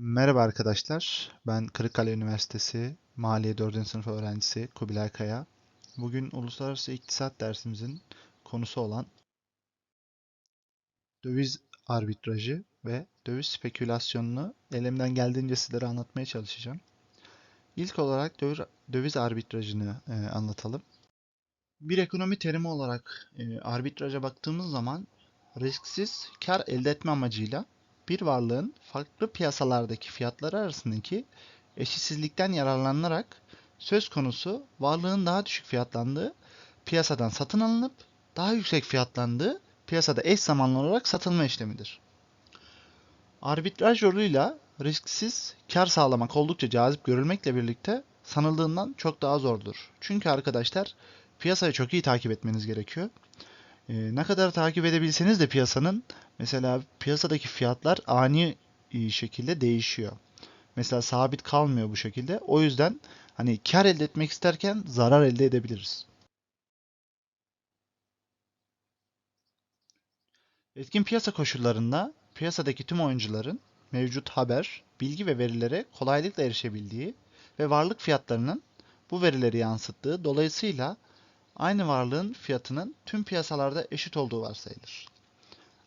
Merhaba arkadaşlar. Ben Kırıkkale Üniversitesi Maliye 4. sınıf öğrencisi Kubilay Kaya. Bugün uluslararası iktisat dersimizin konusu olan döviz arbitrajı ve döviz spekülasyonunu elimden geldiğince sizlere anlatmaya çalışacağım. İlk olarak döviz, arbitrajını e, anlatalım. Bir ekonomi terimi olarak e, arbitraja baktığımız zaman risksiz kar elde etme amacıyla bir varlığın farklı piyasalardaki fiyatları arasındaki eşitsizlikten yararlanarak söz konusu varlığın daha düşük fiyatlandığı piyasadan satın alınıp daha yüksek fiyatlandığı piyasada eş zamanlı olarak satılma işlemidir. Arbitraj yoluyla risksiz kar sağlamak oldukça cazip görülmekle birlikte sanıldığından çok daha zordur. Çünkü arkadaşlar piyasayı çok iyi takip etmeniz gerekiyor. Ee, ne kadar takip edebilseniz de piyasanın mesela piyasadaki fiyatlar ani e, şekilde değişiyor. Mesela sabit kalmıyor bu şekilde. O yüzden hani kar elde etmek isterken zarar elde edebiliriz. Etkin piyasa koşullarında piyasadaki tüm oyuncuların mevcut haber, bilgi ve verilere kolaylıkla erişebildiği ve varlık fiyatlarının bu verileri yansıttığı dolayısıyla aynı varlığın fiyatının tüm piyasalarda eşit olduğu varsayılır.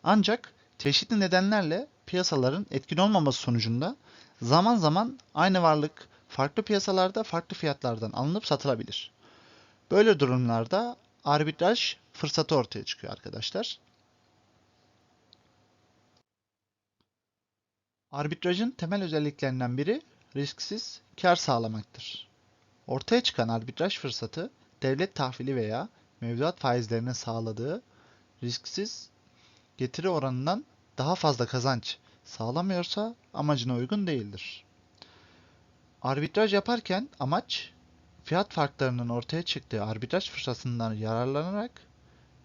Ancak çeşitli nedenlerle piyasaların etkin olmaması sonucunda zaman zaman aynı varlık farklı piyasalarda farklı fiyatlardan alınıp satılabilir. Böyle durumlarda arbitraj fırsatı ortaya çıkıyor arkadaşlar. Arbitrajın temel özelliklerinden biri risksiz kar sağlamaktır. Ortaya çıkan arbitraj fırsatı devlet tahvili veya mevduat faizlerine sağladığı risksiz getiri oranından daha fazla kazanç sağlamıyorsa amacına uygun değildir. Arbitraj yaparken amaç fiyat farklarının ortaya çıktığı arbitraj fırsatından yararlanarak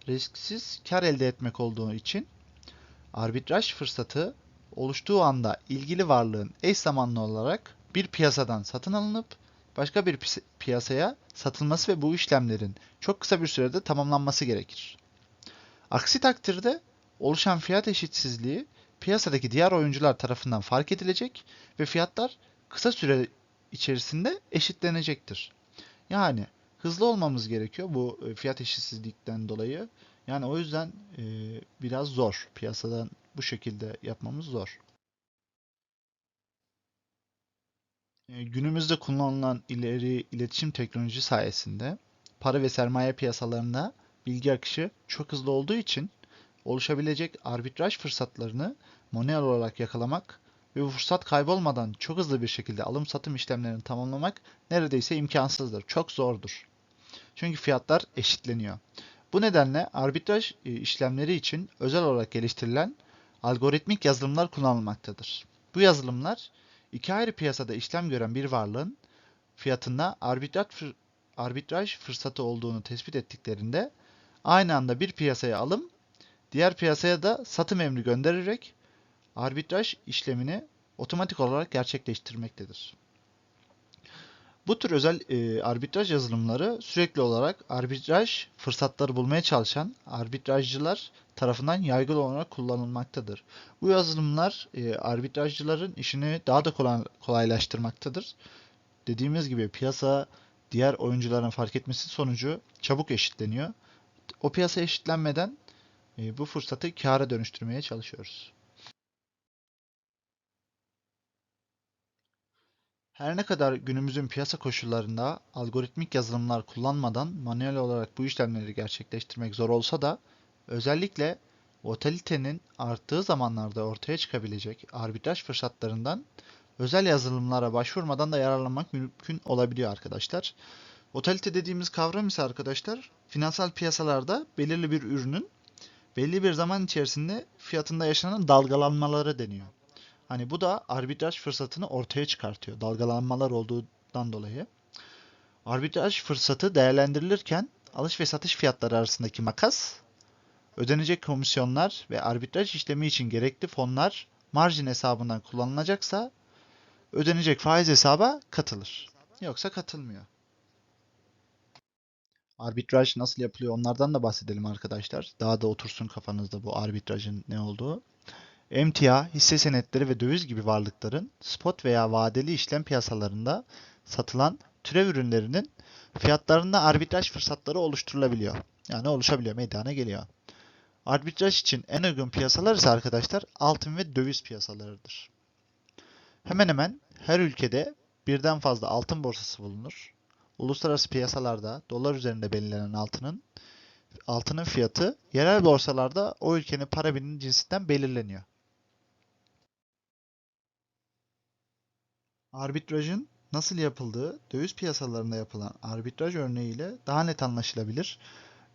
risksiz kar elde etmek olduğu için arbitraj fırsatı oluştuğu anda ilgili varlığın eş zamanlı olarak bir piyasadan satın alınıp başka bir piyasaya satılması ve bu işlemlerin çok kısa bir sürede tamamlanması gerekir. Aksi takdirde oluşan fiyat eşitsizliği piyasadaki diğer oyuncular tarafından fark edilecek ve fiyatlar kısa süre içerisinde eşitlenecektir. Yani hızlı olmamız gerekiyor bu e, fiyat eşitsizlikten dolayı. Yani o yüzden e, biraz zor. Piyasadan bu şekilde yapmamız zor. Günümüzde kullanılan ileri iletişim teknolojisi sayesinde para ve sermaye piyasalarında bilgi akışı çok hızlı olduğu için oluşabilecek arbitraj fırsatlarını manuel olarak yakalamak ve bu fırsat kaybolmadan çok hızlı bir şekilde alım satım işlemlerini tamamlamak neredeyse imkansızdır. Çok zordur. Çünkü fiyatlar eşitleniyor. Bu nedenle arbitraj e, işlemleri için özel olarak geliştirilen algoritmik yazılımlar kullanılmaktadır. Bu yazılımlar iki ayrı piyasada işlem gören bir varlığın fiyatında arbitraj, arbitraj fırsatı olduğunu tespit ettiklerinde aynı anda bir piyasaya alım, diğer piyasaya da satım emri göndererek arbitraj işlemini otomatik olarak gerçekleştirmektedir. Bu tür özel e, arbitraj yazılımları sürekli olarak arbitraj fırsatları bulmaya çalışan arbitrajcılar tarafından yaygın olarak kullanılmaktadır. Bu yazılımlar e, arbitrajcıların işini daha da kolay, kolaylaştırmaktadır. Dediğimiz gibi piyasa diğer oyuncuların fark etmesi sonucu çabuk eşitleniyor. O piyasa eşitlenmeden e, bu fırsatı kâra dönüştürmeye çalışıyoruz. Her ne kadar günümüzün piyasa koşullarında algoritmik yazılımlar kullanmadan manuel olarak bu işlemleri gerçekleştirmek zor olsa da özellikle volatilitenin arttığı zamanlarda ortaya çıkabilecek arbitraj fırsatlarından özel yazılımlara başvurmadan da yararlanmak mümkün olabiliyor arkadaşlar. Volatilite dediğimiz kavram ise arkadaşlar finansal piyasalarda belirli bir ürünün belli bir zaman içerisinde fiyatında yaşanan dalgalanmaları deniyor. Hani bu da arbitraj fırsatını ortaya çıkartıyor. Dalgalanmalar olduğundan dolayı. Arbitraj fırsatı değerlendirilirken alış ve satış fiyatları arasındaki makas, ödenecek komisyonlar ve arbitraj işlemi için gerekli fonlar marjin hesabından kullanılacaksa ödenecek faiz hesaba katılır. Yoksa katılmıyor. Arbitraj nasıl yapılıyor onlardan da bahsedelim arkadaşlar. Daha da otursun kafanızda bu arbitrajın ne olduğu. Emtia, hisse senetleri ve döviz gibi varlıkların spot veya vadeli işlem piyasalarında satılan türev ürünlerinin fiyatlarında arbitraj fırsatları oluşturulabiliyor. Yani oluşabiliyor, meydana geliyor. Arbitraj için en uygun piyasalar ise arkadaşlar altın ve döviz piyasalarıdır. Hemen hemen her ülkede birden fazla altın borsası bulunur. Uluslararası piyasalarda dolar üzerinde belirlenen altının altının fiyatı yerel borsalarda o ülkenin para biriminin cinsinden belirleniyor. Arbitrajın nasıl yapıldığı döviz piyasalarında yapılan arbitraj örneğiyle daha net anlaşılabilir.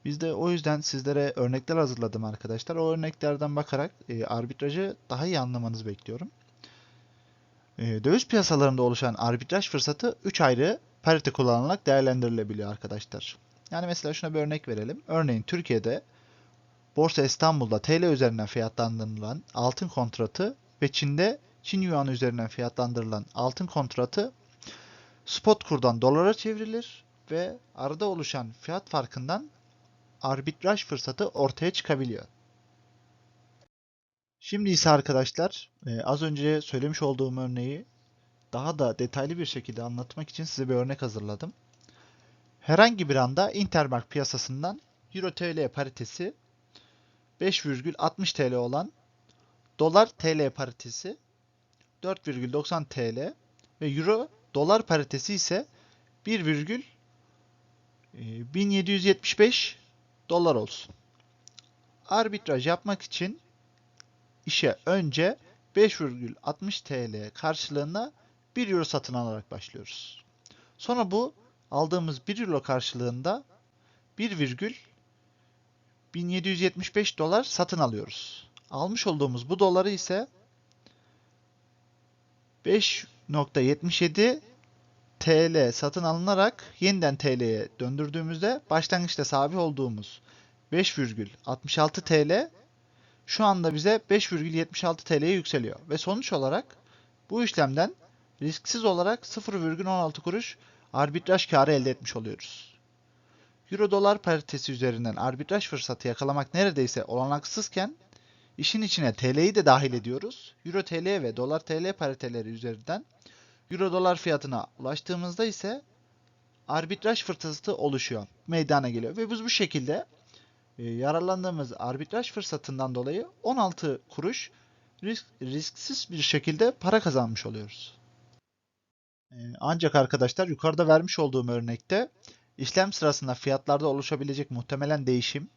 Biz de o yüzden sizlere örnekler hazırladım arkadaşlar. O örneklerden bakarak e, arbitrajı daha iyi anlamanızı bekliyorum. E, döviz piyasalarında oluşan arbitraj fırsatı 3 ayrı parite kullanılarak değerlendirilebiliyor arkadaşlar. Yani mesela şuna bir örnek verelim. Örneğin Türkiye'de Borsa İstanbul'da TL üzerinden fiyatlandırılan altın kontratı ve Çin'de Çin Yuanı üzerinden fiyatlandırılan altın kontratı spot kurdan dolara çevrilir ve arada oluşan fiyat farkından arbitraj fırsatı ortaya çıkabiliyor. Şimdi ise arkadaşlar e, az önce söylemiş olduğum örneği daha da detaylı bir şekilde anlatmak için size bir örnek hazırladım. Herhangi bir anda Interbank piyasasından Euro TL paritesi 5,60 TL olan Dolar TL paritesi 4,90 TL ve Euro dolar paritesi ise 1,1775 dolar olsun. Arbitraj yapmak için işe önce 5,60 TL karşılığında 1 euro satın alarak başlıyoruz. Sonra bu aldığımız 1 euro karşılığında 1,1775 dolar satın alıyoruz. Almış olduğumuz bu doları ise 5.77 TL satın alınarak yeniden TL'ye döndürdüğümüzde başlangıçta sahip olduğumuz 5,66 TL şu anda bize 5,76 TL'ye yükseliyor. Ve sonuç olarak bu işlemden risksiz olarak 0,16 kuruş arbitraj karı elde etmiş oluyoruz. Euro dolar paritesi üzerinden arbitraj fırsatı yakalamak neredeyse olanaksızken işin içine TL'yi de dahil ediyoruz. Euro TL ve dolar TL pariteleri üzerinden Euro dolar fiyatına ulaştığımızda ise arbitraj fırsatı oluşuyor. Meydana geliyor. Ve biz bu şekilde e, yararlandığımız arbitraj fırsatından dolayı 16 kuruş risk, risksiz bir şekilde para kazanmış oluyoruz. E, ancak arkadaşlar yukarıda vermiş olduğum örnekte işlem sırasında fiyatlarda oluşabilecek muhtemelen değişim,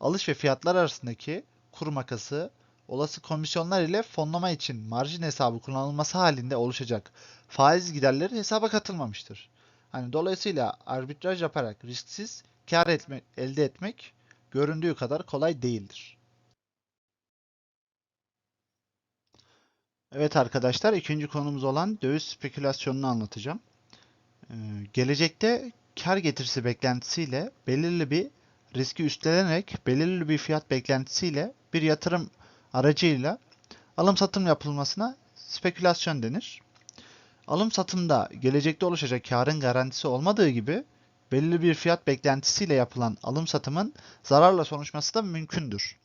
alış ve fiyatlar arasındaki kur makası, olası komisyonlar ile fonlama için marjin hesabı kullanılması halinde oluşacak faiz giderleri hesaba katılmamıştır. Hani dolayısıyla arbitraj yaparak risksiz kar etme, elde etmek göründüğü kadar kolay değildir. Evet arkadaşlar ikinci konumuz olan döviz spekülasyonunu anlatacağım. Ee, gelecekte kar getirisi beklentisiyle belirli bir riski üstlenerek belirli bir fiyat beklentisiyle bir yatırım aracıyla alım satım yapılmasına spekülasyon denir. Alım satımda gelecekte oluşacak karın garantisi olmadığı gibi belirli bir fiyat beklentisiyle yapılan alım satımın zararla sonuçması da mümkündür.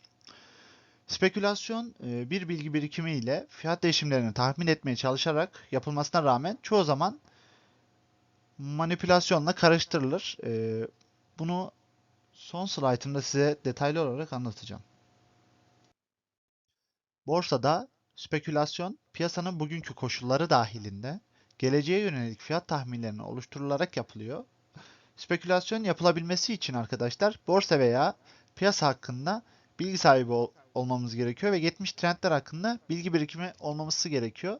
Spekülasyon e, bir bilgi birikimi ile fiyat değişimlerini tahmin etmeye çalışarak yapılmasına rağmen çoğu zaman manipülasyonla karıştırılır. E, bunu son slaytımda size detaylı olarak anlatacağım. Borsada spekülasyon piyasanın bugünkü koşulları dahilinde geleceğe yönelik fiyat tahminlerini oluşturularak yapılıyor. Spekülasyon yapılabilmesi için arkadaşlar borsa veya piyasa hakkında bilgi sahibi ol olmamız gerekiyor ve geçmiş trendler hakkında bilgi birikimi olmaması gerekiyor.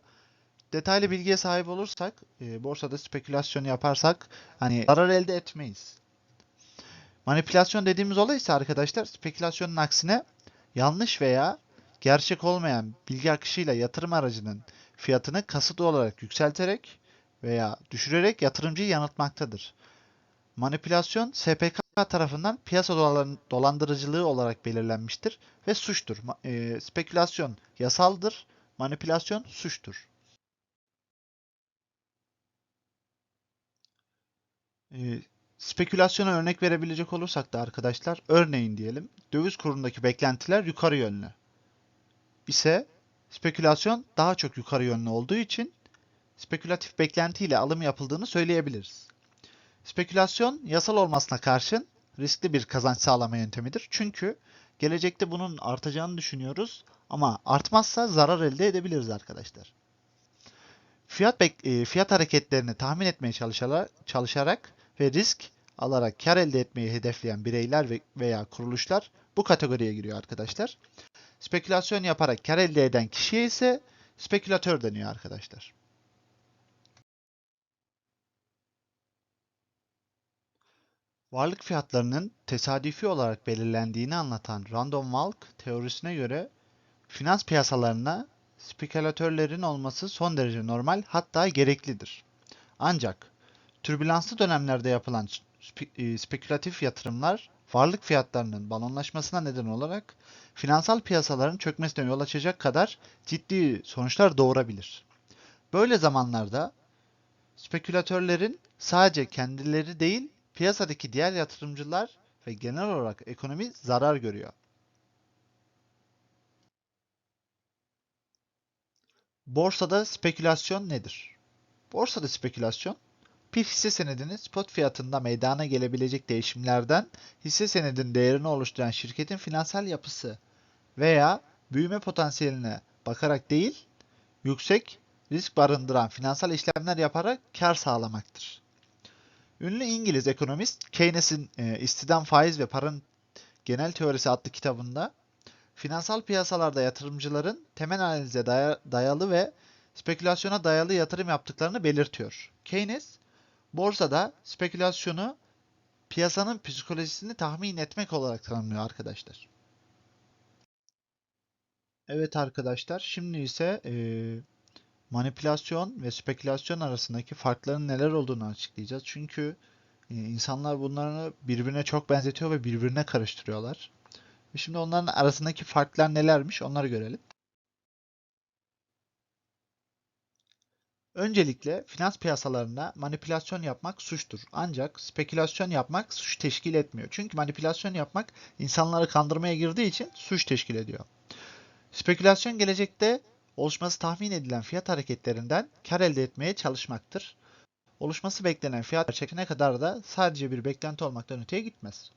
Detaylı bilgiye sahip olursak, e, borsada spekülasyon yaparsak hani zarar elde etmeyiz. Manipülasyon dediğimiz olay ise arkadaşlar spekülasyonun aksine yanlış veya gerçek olmayan bilgi akışıyla yatırım aracının fiyatını kasıtlı olarak yükselterek veya düşürerek yatırımcıyı yanıltmaktadır. Manipülasyon SPK tarafından piyasa dolandırıcılığı olarak belirlenmiştir ve suçtur. E, spekülasyon yasaldır, manipülasyon suçtur. E, spekülasyona örnek verebilecek olursak da arkadaşlar, örneğin diyelim döviz kurundaki beklentiler yukarı yönlü ise spekülasyon daha çok yukarı yönlü olduğu için spekülatif beklentiyle alım yapıldığını söyleyebiliriz. Spekülasyon yasal olmasına karşın riskli bir kazanç sağlama yöntemidir. Çünkü gelecekte bunun artacağını düşünüyoruz ama artmazsa zarar elde edebiliriz arkadaşlar. Fiyat e, fiyat hareketlerini tahmin etmeye çalışarak, ve risk alarak kar elde etmeyi hedefleyen bireyler ve- veya kuruluşlar bu kategoriye giriyor arkadaşlar. Spekülasyon yaparak kar elde eden kişiye ise spekülatör deniyor arkadaşlar. Varlık fiyatlarının tesadüfi olarak belirlendiğini anlatan random walk teorisine göre finans piyasalarına spekülatörlerin olması son derece normal hatta gereklidir. Ancak türbülanslı dönemlerde yapılan e, spekülatif yatırımlar varlık fiyatlarının balonlaşmasına neden olarak finansal piyasaların çökmesine yol açacak kadar ciddi sonuçlar doğurabilir. Böyle zamanlarda spekülatörlerin sadece kendileri değil piyasadaki diğer yatırımcılar ve genel olarak ekonomi zarar görüyor. Borsada spekülasyon nedir? Borsada spekülasyon, bir hisse senedinin spot fiyatında meydana gelebilecek değişimlerden hisse senedinin değerini oluşturan şirketin finansal yapısı veya büyüme potansiyeline bakarak değil, yüksek risk barındıran finansal işlemler yaparak kar sağlamaktır. Ünlü İngiliz ekonomist Keynes'in e, İstihdam, Faiz ve Paranın Genel Teorisi adlı kitabında finansal piyasalarda yatırımcıların temel analize daya- dayalı ve spekülasyona dayalı yatırım yaptıklarını belirtiyor. Keynes, borsada spekülasyonu piyasanın psikolojisini tahmin etmek olarak tanımlıyor arkadaşlar. Evet arkadaşlar, şimdi ise e, manipülasyon ve spekülasyon arasındaki farkların neler olduğunu açıklayacağız. Çünkü e, insanlar bunları birbirine çok benzetiyor ve birbirine karıştırıyorlar. Ve Şimdi onların arasındaki farklar nelermiş onları görelim. Öncelikle finans piyasalarında manipülasyon yapmak suçtur. Ancak spekülasyon yapmak suç teşkil etmiyor. Çünkü manipülasyon yapmak insanları kandırmaya girdiği için suç teşkil ediyor. Spekülasyon gelecekte oluşması tahmin edilen fiyat hareketlerinden kar elde etmeye çalışmaktır. Oluşması beklenen fiyat gerçekine kadar da sadece bir beklenti olmaktan öteye gitmez.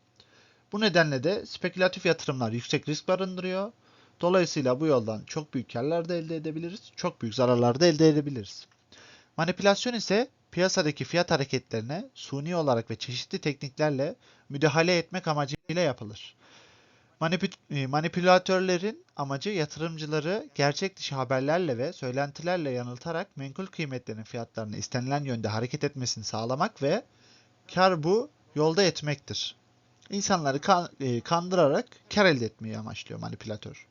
Bu nedenle de spekülatif yatırımlar yüksek risk barındırıyor. Dolayısıyla bu yoldan çok büyük karlar da elde edebiliriz, çok büyük zararlar da elde edebiliriz. Manipülasyon ise piyasadaki fiyat hareketlerine suni olarak ve çeşitli tekniklerle müdahale etmek amacıyla yapılır. E, manipülatörlerin amacı yatırımcıları gerçek dışı haberlerle ve söylentilerle yanıltarak menkul kıymetlerin fiyatlarını istenilen yönde hareket etmesini sağlamak ve kar bu yolda etmektir. İnsanları e, kandırarak kar elde etmeyi amaçlıyor manipülatör.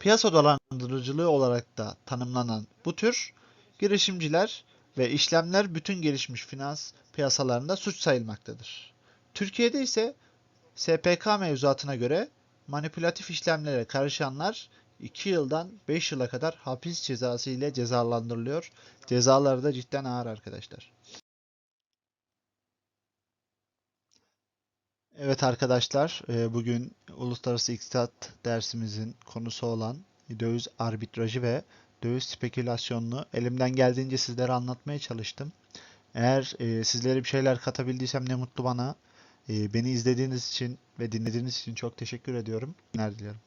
Piyasa dolandırıcılığı olarak da tanımlanan bu tür girişimciler ve işlemler bütün gelişmiş finans piyasalarında suç sayılmaktadır. Türkiye'de ise SPK mevzuatına göre manipülatif işlemlere karışanlar 2 yıldan 5 yıla kadar hapis cezası ile cezalandırılıyor. Cezaları da cidden ağır arkadaşlar. Evet arkadaşlar, e, bugün Uluslararası İktisat dersimizin konusu olan döviz arbitrajı ve döviz spekülasyonunu elimden geldiğince sizlere anlatmaya çalıştım. Eğer e, sizlere bir şeyler katabildiysem ne mutlu bana. E, beni izlediğiniz için ve dinlediğiniz için çok teşekkür ediyorum. Günler diliyorum.